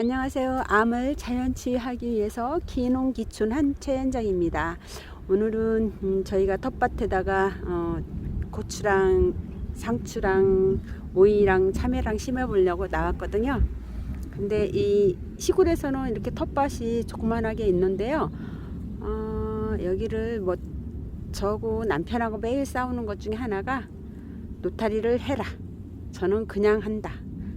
안녕하세요. 암을 자연치유하기 위해서 기농기춘 한 최현정입니다. 오늘은 음, 저희가 텃밭에다가 어, 고추랑 상추랑 오이랑 참외랑 심어보려고 나왔거든요. 근데 이 시골에서는 이렇게 텃밭이 조그만하게 있는데요. 어, 여기를 뭐 저고 남편하고 매일 싸우는 것 중에 하나가 노타리를 해라. 저는 그냥 한다.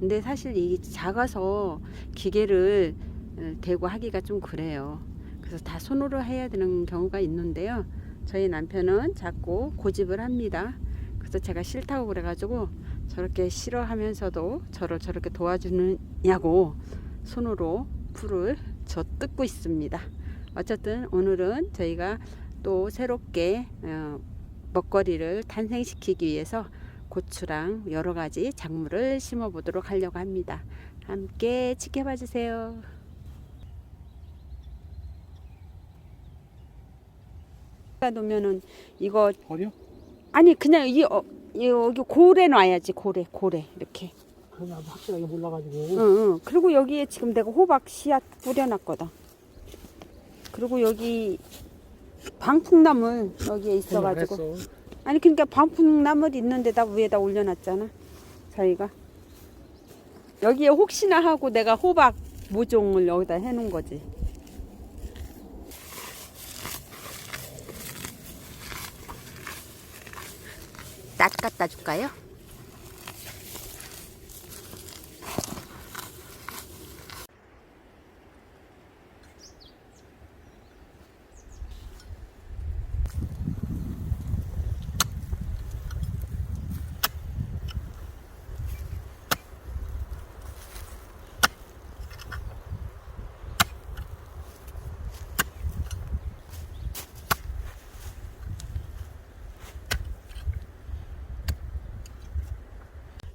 근데 사실 이 작아서 기계를 어, 대고 하기가 좀 그래요. 그래서 다 손으로 해야 되는 경우가 있는데요. 저희 남편은 자꾸 고집을 합니다. 그래서 제가 싫다고 그래가지고 저렇게 싫어하면서도 저를 저렇게 도와주느냐고 손으로 풀을 저 뜯고 있습니다. 어쨌든 오늘은 저희가 또 새롭게 어, 먹거리를 탄생시키기 위해서 고추랑 여러 가지 작물을 심어 보도록 하려고 합니다. 함께 지켜봐 주세요. 놓으면은 이거 버려? 아니 그냥 이 어, 이 여기 고래 놔야지 고래 고래 이렇게. 그냥 확실하게 몰라가지고 응, 응. 그리고 여기에 지금 내가 호박 씨앗 뿌려놨거든. 그리고 여기 방풍나물 여기에 있어가지고. 아니 그러니까 방풍나물 있는 데다 위에다 올려놨잖아 저희가 여기에 혹시나 하고 내가 호박 모종을 여기다 해놓은 거지 낫 갖다 줄까요?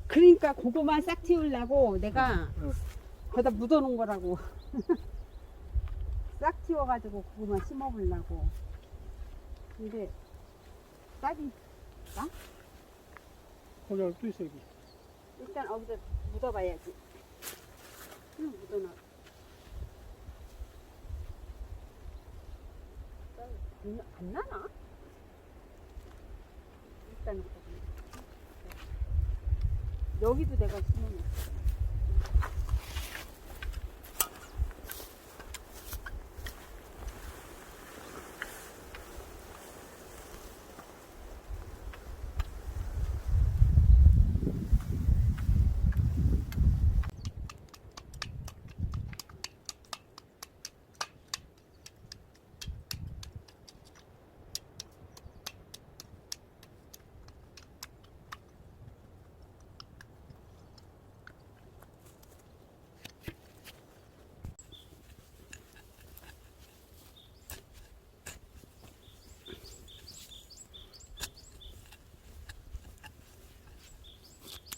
그러니까 그거만 싹 틔우려고 내가 응. 거기다 묻어놓은 거라고 싹 틔워가지고 그거만 심어보려고 근데 싹이 거기 또 있어 여기. 일단 어디다 묻어봐야지 그냥 묻어놔 안, 안 나나? 일단 여기도 내가 심어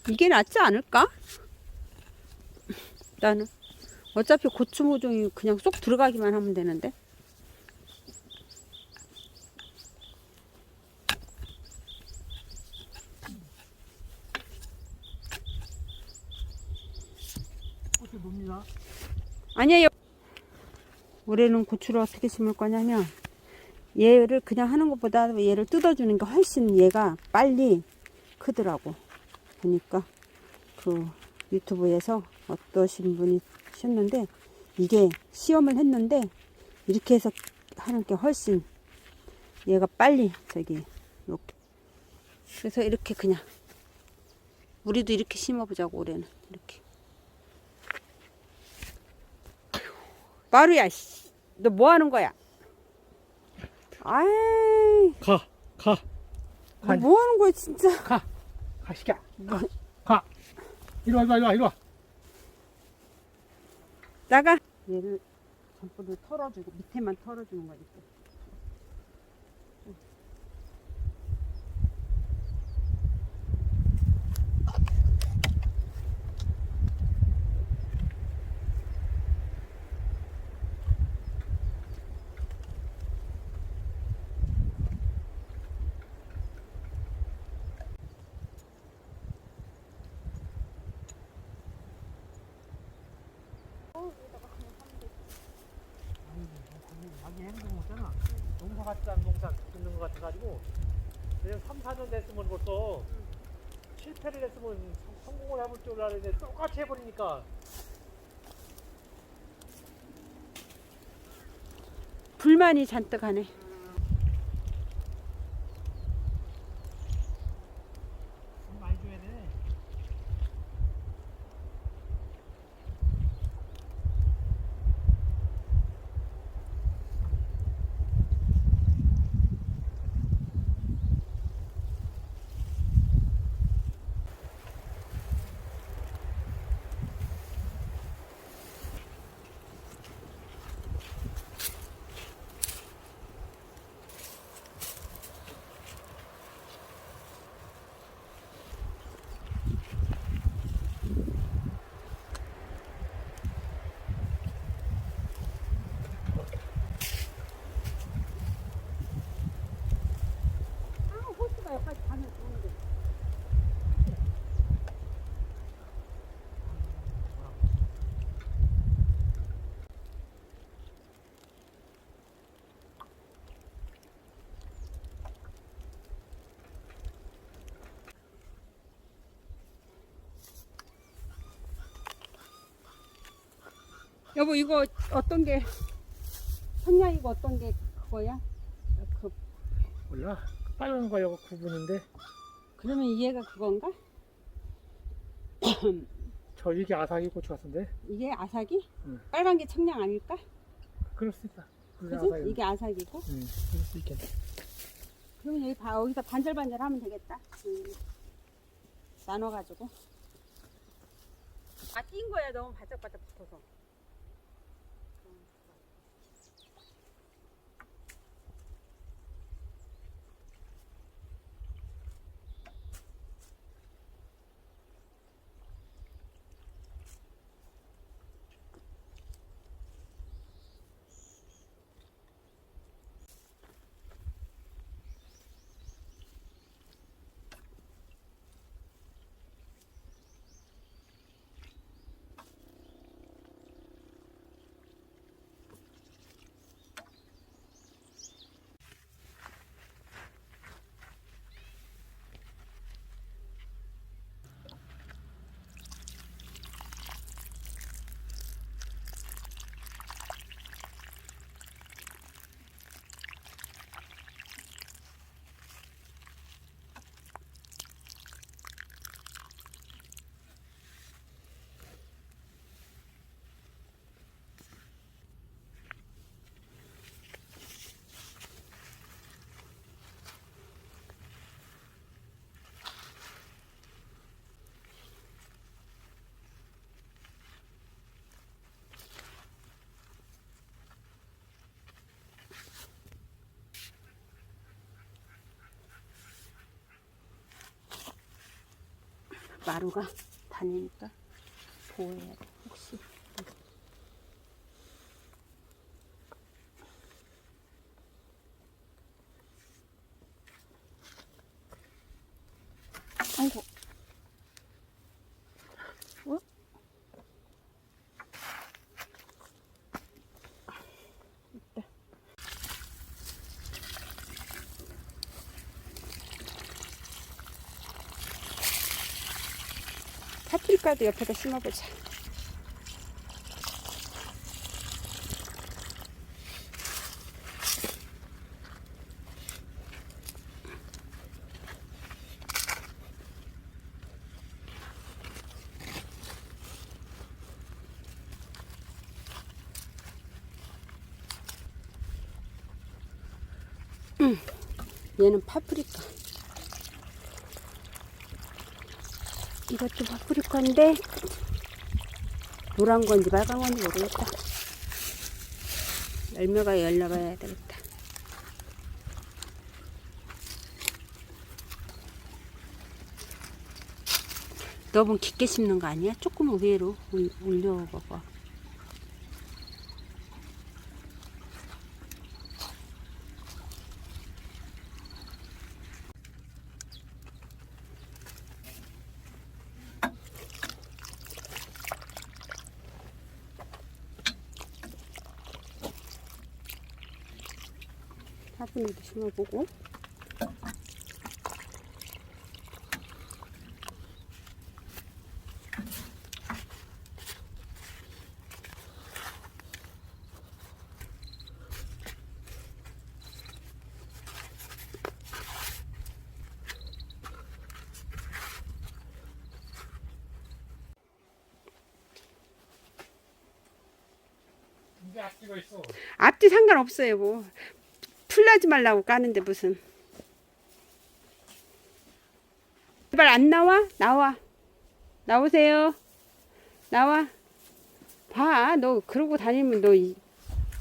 이게 낫지 않을까? 나는 어차피 고추 모종이 그냥 쏙 들어가기만 하면 되는데. 아니에요 올해는 고추를 어떻게 심을 거냐면 얘를 그냥 하는 것보다 얘를 뜯어주는 게 훨씬 얘가 빨리 크더라고 보니까 그 유튜브에서 어떠신 분이 하셨는데 이게 시험을 했는데 이렇게 해서 하는 게 훨씬 얘가 빨리 저기 이렇게 그래서 이렇게 그냥 우리도 이렇게 심어보자고 올해는 이렇게. 마루야 너 뭐 하는 거야? 아이. 가, 가, 너뭐 하는 거야 진짜. 가, 가 시켜. 가, 가. 이리 와, 이리 와, 이리 와, 이리 와. 나가 얘를 전부를 털어주고 밑에만 털어주는 또. 농사 같지 않은 농사 짓는 것 같아가지고 그냥 3, 4년 됐으면 벌써 실패를 했으면 성- 성공을 해볼 줄 알았는데 똑같이 해버리니까 불만이 잔뜩 하네. 돈 많이 줘야 돼. 아, 호수가 여기까지 가면 좋은데. 여보 이거 어떤 게 성냥이고 어떤 게 그거야? 그 몰라. 빨간 거 이거 구분인데 그러면 얘가 그건가? 저 이게 아사기 고추 같은데 이게 아삭이? 응. 빨간 게 청량 아닐까? 그럴 수 있다. 그게 그지? 아사기. 이게 아삭이고? 응, 그럴 수 있겠네. 그러면 여기 봐, 여기서 반절반절 하면 되겠다. 음. 나눠가지고. 아, 뛴 거야. 너무 바짝바짝 붙어서. 마루가 다니니까 보호해야 돼. 혹시. 아이고. 어? 있다. 파프리카도 옆에다 심어보자. 음, 얘는 파프리카. 이것도 파프리카인데 노란 건지 빨간 건지 모르겠다. 열매가 열려봐야 되겠다. 너무 깊게 심는 거 아니야? 조금 위로 올- 올려봐봐. 화분에도 심어보고. 앞뒤 상관없어요, 뭐. 풀나지 말라고 까는데 무슨. 제발 안 나와? 나와. 나오세요. 나와. 봐, 너 그러고 다니면 너 이-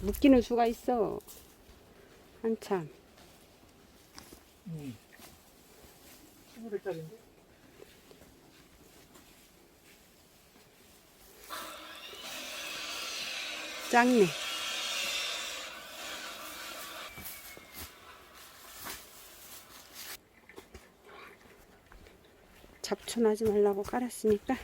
묶이는 수가 있어. 한참. 응. 1500짜리인데? 작네. 잡초나지 말라고 깔았으니까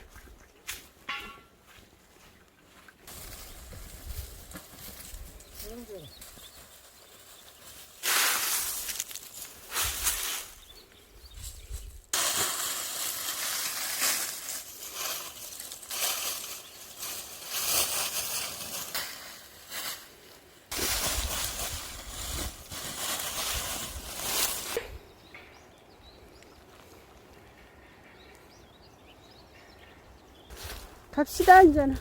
갑시다 이제는.